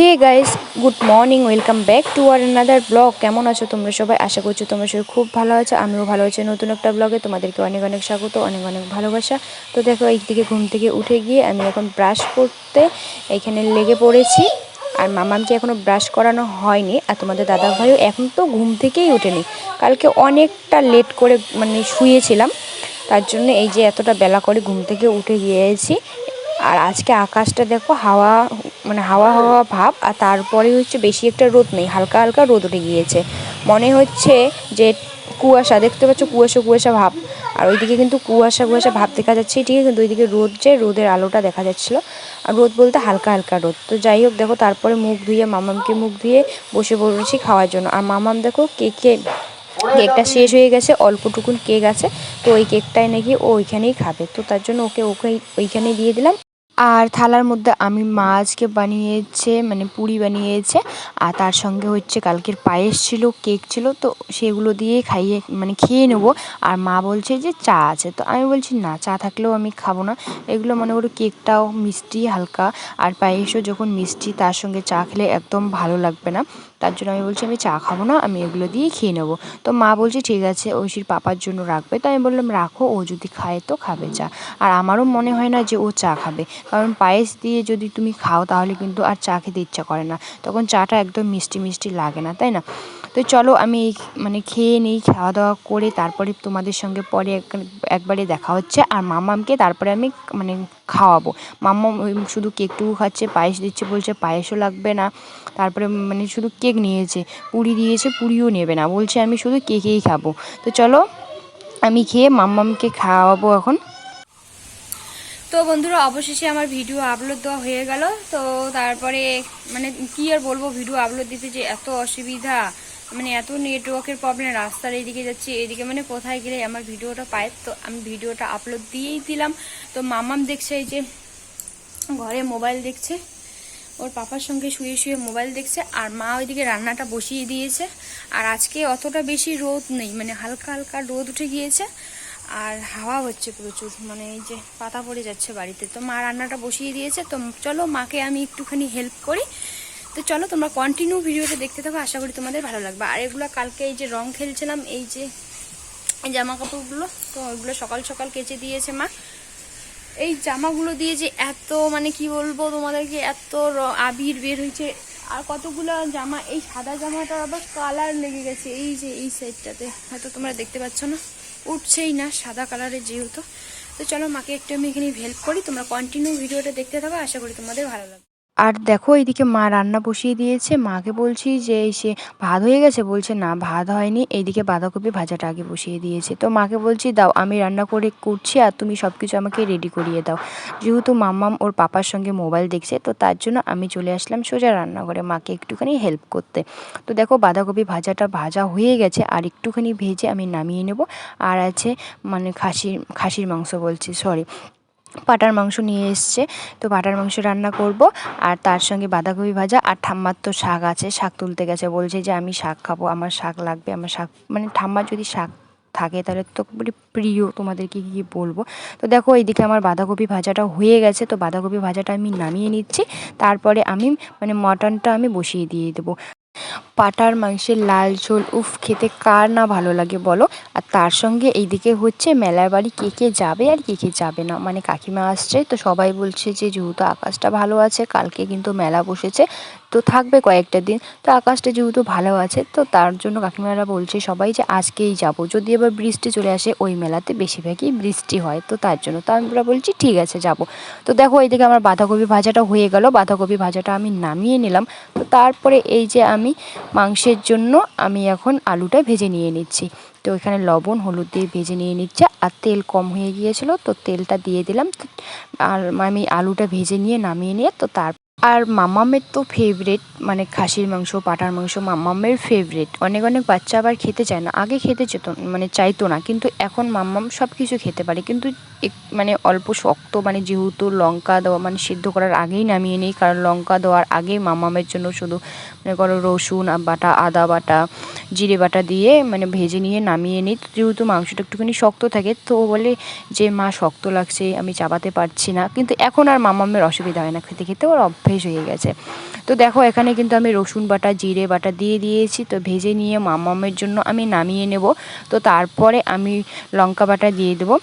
Hey guys good morning welcome back to our another blog কেমন আছো তোমরা সবাই? আশা করছি তোমরা সবাই খুব ভালো আছো, আমিও ভালো আছি। নতুন একটা ব্লগে তোমাদেরকে অনেক অনেক স্বাগত, অনেক অনেক ভালোবাসা। তো দেখো এই দিকে ঘুম থেকে উঠে গিয়ে আমি এখন ব্রাশ করতে এখানে লেগে পড়েছি। আর মামামকে এখনও ব্রাশ করানো হয়নি। আর তোমাদের দাদা ভাইও এখন তো ঘুম থেকেই ওঠেনি। কালকে অনেকটা লেট করে মানে শুয়েছিলাম। তার জন্য এই যে এতটা বেলা করে ঘুম থেকে উঠে গিয়েছি। আর আজকে আকাশটা দেখো হাওয়া মানে হাওয়া হাওয়া ভাব, আর তারপরে হচ্ছে বেশি একটা রোদ নেই, হালকা হালকা রোদ উঠে গিয়েছে। মনে হচ্ছে যে কুয়াশা, দেখতে পাচ্ছ কুয়াশা কুয়াশা ভাব। আর ওইদিকে কিন্তু কুয়াশা কুয়াশা ভাব দেখা যাচ্ছে ঠিক আছে কিন্তু ওইদিকে রোদ যে, রোদের আলোটা দেখা যাচ্ছিল। আর রোদ বলতে হালকা হালকা রোদ। তো যাই হোক, দেখো তারপরে মুখ ধুয়ে, মামামকে মুখ ধুয়ে বসে পড়েছি খাওয়ার জন্য। আর মামাম দেখো কেকে, কেকটা শেষ হয়ে গেছে, অল্পটুকুন কেক আছে। তো ওই কেকটাই নাকি ও ওইখানেই খাবে। তো তার জন্য ওকে ওকে ওইখানেই দিয়ে দিলাম। আর থালার মধ্যে আমি মাছকে বানিয়েছে মানে পুরি বানিয়েছে, আর তার সঙ্গে হচ্ছে কালকের পায়েস ছিল, কেক ছিল, তো সেগুলো দিয়ে খাইয়ে মানে খেয়ে নেব। আর মা বলছে যে চা আছে, তো আমি বলছি না, চা থাকলেও আমি খাব না। এগুলো মনে করো কেকটাও মিষ্টি, হালকা, আর পায়েসও যখন মিষ্টি, তার সঙ্গে চা খেলে একদম ভালো লাগবে না। তার জন্য আমি বলছি, আমি চা খাব না, আমি এগুলো দিয়ে খেয়ে নেব। তো মা বলছে, ঠিক আছে, ঐশীর পাপার জন্য রাখবে। তো আমি বললাম, রাখো, ও যদি খায় তো খাবে চা। আর আমারও মনে হয় না যে ও চা খাবে। কারণ পায়েস দিয়ে যদি তুমি খাও, তাহলে কিন্তু আর চা খেতে ইচ্ছা করে না। তখন চাটা একদম মিষ্টি মিষ্টি লাগে না, তাই না? তো চলো, আমি মানে খেয়ে নিই খাওয়া দাওয়া করে তারপরে তোমাদের সঙ্গে পরে একবারে দেখা হচ্ছে। আর মামামকে তারপরে আমি মানে খাওয়াবো। মাম্মা শুধু কেকটুকু খাচ্ছে, পায়েস দিচ্ছে বলছে, পায়েসও লাগবে না। তারপরে মানে শুধু কেক নিয়েছে, পুরি দিয়েছে, পুরিও নেবে না। বলছে আমি শুধু কেকেই খাব। তো চলো, আমি খেয়ে মাম্মামকে খাওয়াবো এখন। তো বন্ধুরা, অবশেষে আমার ভিডিও আপলোড দেওয়া হয়ে গেল। তো তারপরে মানে কি আর বলব, ভিডিও আপলোড দিতে যে এত অসুবিধা। মানে এত নেটওয়ার্কের প্রবলেম রাস্তার এইদিকে যাচ্ছি, এদিকে মানে কোথায় গেলে আমার ভিডিওটা পায়? তো আমি ভিডিওটা আপলোড দিয়েই দিলাম। তো মামাম দেখছে এই যে, ঘরে মোবাইল দেখছে। ওর পাপার সঙ্গে শুয়ে শুয়ে মোবাইল দেখছে। আর মা ওইদিকে রান্নাটা বসিয়ে দিয়েছে। আর আজকে অতটা বেশি রোদ নেই মানে হালকা হালকা রোদ উঠে গিয়েছে। আর হাওয়া হচ্ছে প্রচুর মানে এই যে পাতা পড়ে যাচ্ছে বাড়িতে। তো মা রান্নাটা বসিয়ে দিয়েছে। তো চলো মাকে আমি একটুখানি হেল্প করি। তো চলো, তোমরা কন্টিনিউ ভিডিওটা দেখতে থাকো, আশা করি তোমাদের ভালো লাগবে। আর এগুলো কালকে এই যে রং খেলছিলাম, এই যে জামা কাপড়গুলো তো ওইগুলো সকাল সকাল কেচে দিয়েছে মা। এই জামাগুলো দিয়ে যে এত মানে কি বলব তোমাদেরকে, এত আবির বের হয়েছে। আর কতগুলো জামা, এই সাদা জামাটার আবার কালার লেগে গেছে, এই যে এই সাইডটাতে হয়তো তোমরা দেখতে পাচ্ছ না, উঠছেই না সাদা কালারের যেহেতু। তো চলো, মাকে একটু আমি এখানে হেল্প করি, তোমরা কন্টিনিউ ভিডিওটা দেখতে থাকো, আশা করি তোমাদের ভালো লাগবে। আর দেখো এইদিকে মা রান্না বসিয়ে দিয়েছে। মাকে বলছি যে সে ভাত হয়ে গেছে? বলছে, না, ভাত হয়নি। এইদিকে বাঁধাকপি ভাজাটা আগে বসিয়ে দিয়েছে। তো মাকে বলছি, দাও, আমি রান্না করে করছি আর তুমি সব কিছু আমাকে রেডি করিয়ে দাও। যেহেতু মাম্মাম ওর পাপার সঙ্গে মোবাইল দেখছে, তো তার জন্য আমি চলে আসলাম সোজা রান্নাঘরে মাকে একটুখানি হেল্প করতে। তো দেখো, বাঁধাকপি ভাজাটা ভাজা হয়ে গেছে। আর একটুখানি ভেজে আমি নামিয়ে নেব। আর আছে মানে খাসির খাসির মাংস বলছি সরি পাটার মাংস নিয়ে এসছে। তো পাটার মাংস রান্না করব আর তার সঙ্গে বাঁধাকপি ভাজা আর ঠাম্মার তো শাক আছে, শাক তুলতে গেছে। বলছে যে আমি শাক খাব, আমার শাক লাগবে, আমার শাক মানে ঠাম্মার যদি শাক থাকে তাহলে তো বলি প্রিয়, তোমাদেরকে কি বলব? তো দেখো এইদিকে আমার বাঁধাকপি ভাজাটা হয়ে গেছে। তো বাঁধাকপি ভাজাটা আমি নামিয়ে নিচ্ছি। তারপরে আমি মানে মটনটা আমি বসিয়ে দিয়ে দেবো। পাটার মাংসের লাল ঝোল, উফ, খেতে কার না ভালো লাগে বলো? আর তার সঙ্গে এইদিকে হচ্ছে মেলার বাড়ি কে কে যাবে আর কে কে যাবে না? মানে কাকিমা আসছে তো সবাই বলছে যে, যেহেতু আকাশটা ভালো আছে, কালকে কিন্তু মেলা বসেছে তো থাকবে কয়েকটা দিন। তো আকাশটা যেহেতু ভালো আছে, তো তার জন্য কাকিমারা বলছে সবাই যে আজকেই যাব। যদি এবার বৃষ্টি চলে আসে, ওই মেলাতে বেশিরভাগই বৃষ্টি হয়, তো তার জন্য। তো আমরা বলছি, ঠিক আছে, যাব। তো দেখো এইদিকে আমার বাঁধাকপি ভাজাটা হয়ে গেল। বাঁধাকপি ভাজাটা আমি নামিয়ে নিলাম। তো তারপরে এই যে আমি মাংসের জন্য আমি এখন আলুটা ভেজে নিয়ে নিচ্ছি। তো এখানে লবণ, হলুদ দিয়ে ভেজে নিয়ে নিচ্ছে আর তেল কম হয়ে গিয়েছিল, তো তেলটা দিয়ে দিলাম। আর আমি আলুটা ভেজে নিয়ে নামিয়ে নিয়ে, তো তার আর মামামের তো ফেভারেট মানে খাসির মাংস, পাটার মাংস মামামের ফেভারেট অনেক অনেক বাচ্চা আবার খেতে চায় না। আগে খেতে যেত মানে চাইতো না। কিন্তু এখন মাম্মাম সব কিছু খেতে পারে। কিন্তু মানে অল্প শক্ত মানে যেহেতু লঙ্কা দেওয়া মানে সিদ্ধ করার আগেই নামিয়ে নিই। কারণ লঙ্কা দেওয়ার আগেই মামামের জন্য শুধু, মনে করো রসুন বাটা, আদা বাটা, জিরে বাটা দিয়ে মানে ভেজে নিয়ে নামিয়ে নিই। যেহেতু মাংসটা একটুখানি শক্ত থাকে, তো বলে যে, মা, শক্ত লাগছে, আমি চাপাতে পারছি না। কিন্তু এখন আর মামামের অসুবিধা হয় না। খেতে খেতে ওর অভ্যেস হয়ে গেছে। তো দেখো, এখানে কিন্তু আমি রসুন বাটা, জিরে বাটা দিয়ে দিয়েছি। তো ভেজে নিয়ে মামামের জন্য আমি নামিয়ে নেব। তো তারপরে আমি লঙ্কা বাটা দিয়ে দেবো।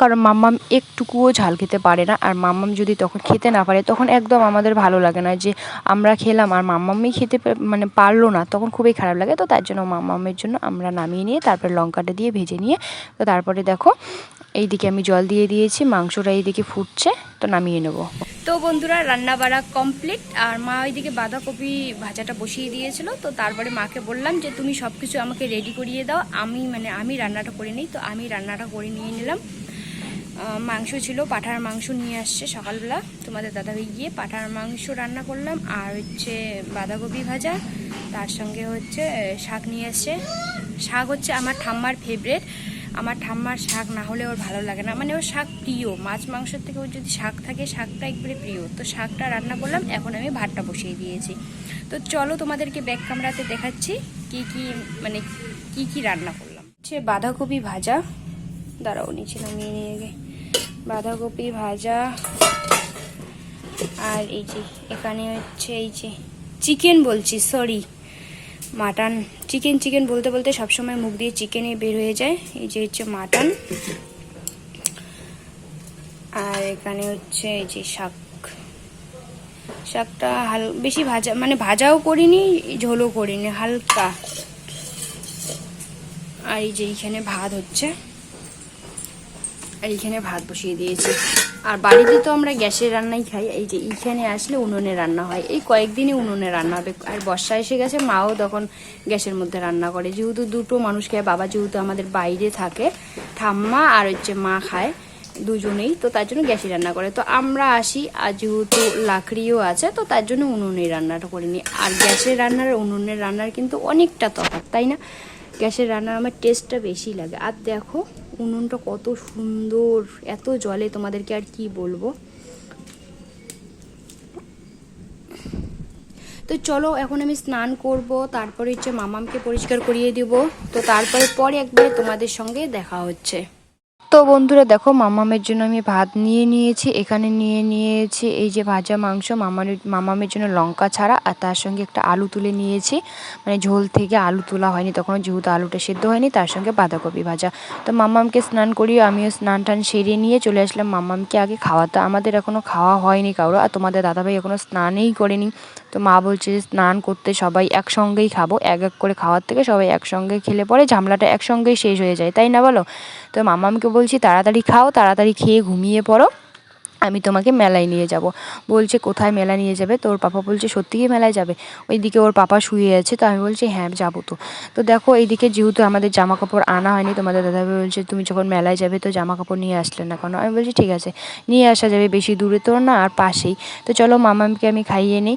কারণ মাম্মাম একটুকুও ঝাল খেতে পারে না। আর মাম্মাম যদি তখন খেতে না পারে, তখন একদম আমাদের ভালো লাগে না যে আমরা খেলাম আর মাম্মামই খেতে মানে পারল না, তখন খুবই খারাপ লাগে। তো তার জন্য মাম্মামের জন্য আমরা নামিয়ে নিয়ে তারপরে লঙ্কাটা দিয়ে ভেজে নিয়ে, তো তারপরে দেখো, এইদিকে আমি জল দিয়ে দিয়েছি, মাংসটা এইদিকে ফুটছে, তো নামিয়ে নেব। তো বন্ধুরা রান্না বাড়া কমপ্লিট আর মা ওইদিকে বাঁধাকপি ভাজাটা বসিয়ে দিয়েছিল। তো তারপরে মাকে বললাম যে, তুমি সব কিছু আমাকে রেডি করিয়ে দাও। আমি মানে আমি রান্নাটা করে নিই, তো আমি রান্নাটা করে নিয়ে নিলাম। মাংস ছিল, পাঠার মাংস নিয়ে আসছে সকালবেলা। তোমাদের দাদাভাই গিয়ে পাঠার মাংস রান্না করলাম। আর হচ্ছে বাঁধাকপি ভাজা, তার সঙ্গে হচ্ছে শাক নিয়ে আসছে শাক হচ্ছে আমার ঠাম্মার ফেভারেট আমার ঠাম্মার শাক না হলে ওর ভালো লাগে না। মানে ওর শাক প্রিয়। মাছ, মাংসের থেকে ওর যদি শাক থাকে, শাকটা একবারে প্রিয়। তো শাকটা রান্না করলাম, এখন আমি ভাতটা বসিয়ে দিয়েছি। তো চলো তোমাদেরকে ব্যাক কামড়াতে দেখাচ্ছি কি কি মানে কি কি রান্না করলাম। হচ্ছে বাঁধাকপি ভাজা। দাঁড়াও, নিচে নামিয়ে নিয়ে গে বাঁধাকপি ভাজা। আর এই যে, এখানে হচ্ছে এই যে, চিকেন বলছি সরি মাটন। চিকেন চিকেন বলতে বলতে সবসময় মুখ দিয়ে চিকেনে বের হয়ে যায়। এই যে হচ্ছে মাটন আর এখানে হচ্ছে এই যে শাক। শাকটা হাল, বেশি ভাজা মানে ভাজাও করিনি, ঝোলও করিনি, হালকা। আর এই যে এইখানে ভাত হচ্ছে। আর এইখানে ভাত বসিয়ে দিয়েছি। আর বাড়িতে তো আমরা গ্যাসের রান্নাই খাই। এই যে এইখানে আসলে উনুনে রান্না হয়। এই কয়েকদিনই উনুনে রান্না হবে। আর বর্ষা এসে গেছে, মাও তখন গ্যাসের মধ্যে রান্না করে। যেহেতু দুটো মানুষ খায়, বাবা যেহেতু আমাদের বাইরে থাকে, ঠাম্মা আর হচ্ছে মা খায় দুজনেই, তো তার জন্য গ্যাসে রান্না করে। তো আমরা আসি, আর যেহেতু লাকড়িও আছে, তো তার জন্য উনুনে রান্নাটা করিনি আর গ্যাসের রান্নার, উনুনের রান্নার কিন্তু অনেকটা তফাৎ, তাই না? গ্যাসের রান্না আমার টেস্টটা বেশি লাগে। আর দেখো উনুনটা কত সুন্দর, এত জলে তোমাদেরকে আর কি বলব? তো চলো এখন আমি স্নান করব, তারপরে হচ্ছে মামামকে পরিষ্কার করিয়ে দিব। তো তারপরে পরে একবার তোমাদের সঙ্গে দেখা হচ্ছে। তো বন্ধুরা দেখো, মামামের জন্য আমি ভাত নিয়ে নিয়েছি, এখানে নিয়ে নিয়েছি এই যে ভাজা মাংস, মামার, মামামের জন্য লঙ্কা ছাড়া, আর তার সঙ্গে একটা আলু তুলে নিয়েছি। মানে ঝোল থেকে আলু তোলা হয়নি তখন যেহেতু আলুটা সেদ্ধ হয়নি, তার সঙ্গে বাঁধাকপি ভাজা। তো মামামকে স্নান করিয়ে আমিও স্নান টান সেরে নিয়ে চলে আসলাম। মামামকে আগে খাওয়াতে, আমাদের এখনও খাওয়া হয়নি কারও, আর তোমাদের দাদাভাই এখনও স্নানেই করেনি। তো মা বলছে যে স্নান করতে সবাই একসঙ্গেই খাব, এক এক করে খাওয়ার থেকে সবাই একসঙ্গে খেলে পরে ঝামলাটা একসঙ্গেই শেষ হয়ে যায়, তাই না বলো? তো মামামকে বলছি তাড়াতাড়ি খাও, তাড়াতাড়ি খেয়ে ঘুমিয়ে পড়ো, আমি তোমাকে মেলায় নিয়ে যাব। বলছে কোথায় মেলা নিয়ে যাবে? তো ওর পাপা বলছে সত্যি কি মেলায় যাবে। ওইদিকে ওর পাপা শুয়ে আছে, তো আমি বলছি হ্যাঁ যাব তো। তো দেখো এইদিকে যেহেতু আমাদের জামা কাপড় আনা হয়নি তোমাদের দাদাভাই বলছে তুমি যখন মেলায় যাবে তো জামা কাপড় নিয়ে আসলে না কেন? আমি বলছি ঠিক আছে, নিয়ে আসা যাবে, বেশি দূরে তো না, আর পাশেই। তো চলো মামামকে আমি খাইয়ে নিই।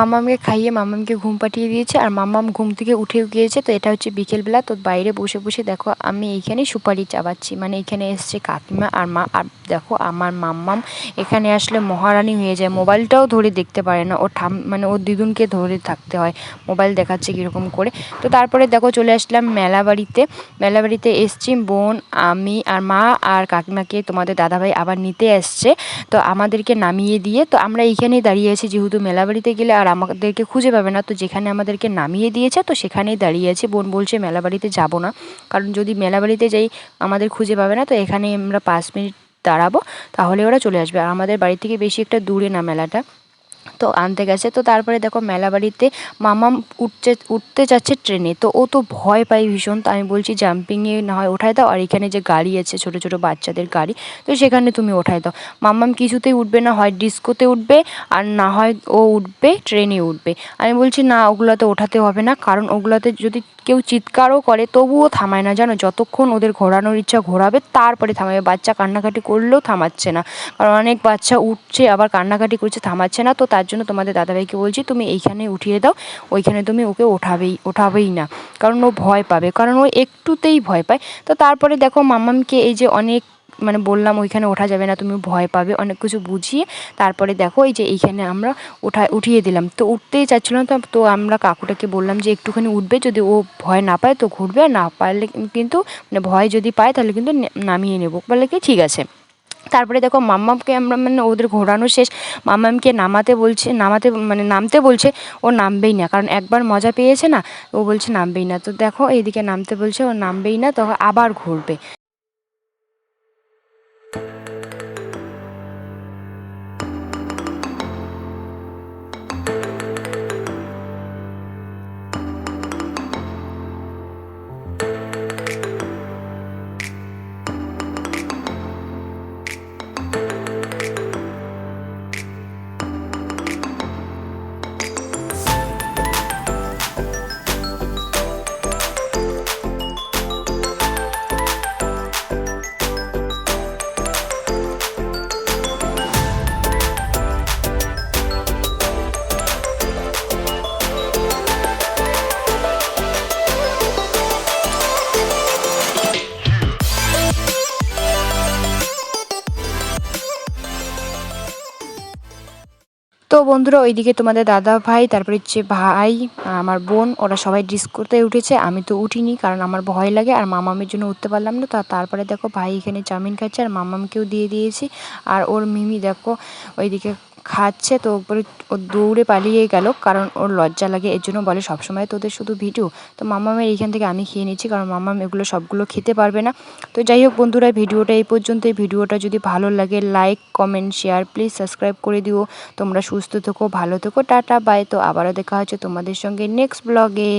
মামামকে খাইয়ে মামামকে ঘুম পাঠিয়ে দিয়েছে আর মামাম ঘুম থেকে উঠে গিয়েছে, তো এটা হচ্ছে বিকেলবেলা। তো বাইরে বসে বসে দেখো, আমি এইখানে সুপারি চাবাচ্ছি মানে এখানে এসছে কাকিমা আর মা, আর দেখো আমার মাম্মাম এখানে আসলে মহারানী হয়ে যায়। মোবাইলটাও ধরে দেখতে পারে না ও ঠাম মানে ওর দিদুনকে ধরে থাকতে হয়, মোবাইল দেখাচ্ছে কীরকম করে। তো তারপরে দেখো চলে আসলাম মেলা বাড়িতে মেলা বাড়িতে এসছি, বোন, আমি আর মা আর কাকিমাকে তোমাদের দাদাভাই আবার নিতে এসছে, তো আমাদেরকে নামিয়ে দিয়ে, তো আমরা এইখানেই দাঁড়িয়ে আছি, যেহেতু মেলা বাড়িতে গেলে আর আমাদেরকে খুঁজে পাবে না। তো যেখানে আমাদেরকে নামিয়ে দিয়েছে, তো সেখানেই দাঁড়িয়ে আছে। বোন বলছে, মেলা বাড়িতে যাব না। কারণ যদি মেলা বাড়িতে যাই, আমাদের খুঁজে পাবে না। তো এখানে আমরা পাঁচ মিনিট দাঁড়াবো, তাহলে ওরা চলে আসবে। আর আমাদের বাড়ি থেকে বেশি একটা দূরে না মেলাটা। তো আনতে গেছে। তো তারপরে দেখো মেলা বাড়িতে মামাম উঠছে, উঠতে যাচ্ছে ট্রেনে। তো ও তো ভয় পায় ভীষণ। তো আমি বলছি, জাম্পিংয়ে না হয় ওঠায় দাও। আর এখানে যে গাড়ি আছে, ছোট ছোট বাচ্চাদের গাড়ি, তো সেখানে তুমি ওঠায় দাও। মামাম কিছুতেই উঠবে না, হয় ডিস্কোতে উঠবে আর না হয় ও উঠবে, ট্রেনে উঠবে। আমি বলছি, না, ওগুলোতে ওঠাতে হবে না। কারণ ওগুলোতে যদি কেউ চিৎকারও করে, তবুও থামায় না। জানো, যতক্ষণ ওদের ঘোরানোর ইচ্ছা ঘোরাবে, তারপরে থামাবে। বাচ্চা কান্নাকাটি করলেও থামাচ্ছে না। কারণ অনেক বাচ্চা উঠছে, আবার কান্নাকাটি করছে, থামাচ্ছে না। তো তার জন্য তোমাদের দাদাভাইকে বলছি, তুমি এইখানে উঠিয়ে দাও, ওইখানে তুমি ওকে ওঠাবেই ওঠাবেই না। কারণ ও ভয় পাবে, কারণ ও একটুতেই ভয় পায়। তো তারপরে দেখো মামামকে এই যে অনেক মানে বললাম ওইখানে ওঠা যাবে না, তুমি ভয় পাবে, অনেক কিছু বুঝিয়ে তারপরে দেখো এই যে এইখানে আমরা ওঠা উঠিয়ে দিলাম। তো উঠতেই চাচ্ছিল না তো- তো আমরা কাকুটাকে বললাম যে একটুখানি উঠবে, যদি ও ভয় না পায় তো ঘুরবে আর না পারলে কিন্তু মানে ভয় যদি পায় তাহলে কিন্তু নামিয়ে নেব। বলে কি, ঠিক আছে। তারপরে দেখো মাম্মামকে আমরা মানে ওদের ঘোরানো শেষ। মাম্মামকে নামাতে বলছে, নামাতে মানে নামতে বলছে, ও নামবেই না। কারণ একবার মজা পেয়েছে না, ও বলছে নামবেই না। তো দেখো এইদিকে নামতে বলছে, ও নামবেই না তখন আবার ঘুরবে। তো বন্ধুরা, ওইদিকে তোমাদের দাদা ভাই, তারপরে হচ্ছে ভাই, আমার বোন, ওরা সবাই ডিস্কোতে উঠেছে। আমি তো উঠিনি কারণ আমার ভয় লাগে আর মামামের জন্য উঠতে পারলাম না। তা তারপরে দেখো ভাই এখানে চাউমিন খাচ্ছে আর মামামকেও দিয়ে দিয়েছি। আর ওর মিমি দেখো, ওইদিকে খাচ্ছে, তো ওপরে ও দৌড়ে পালিয়ে গেল, কারণ ওর লজ্জা লাগে, এর জন্য বলে, সবসময় তোদের শুধু ভিডিও তো মামামের এইখান থেকে আমি খেয়ে নিচ্ছি, কারণ মামাম এগুলো সবগুলো খেতে পারবে না। তো যাই হোক বন্ধুরা, ভিডিওটা এই পর্যন্ত এই ভিডিওটা যদি ভালো লাগে, like, comment, share, please subscribe করে দিও। তোমরা সুস্থ থেকো, ভালো থেকো, টাটা, বাই। তো আবারও দেখা হচ্ছে তোমাদের সঙ্গে নেক্সট ব্লগে।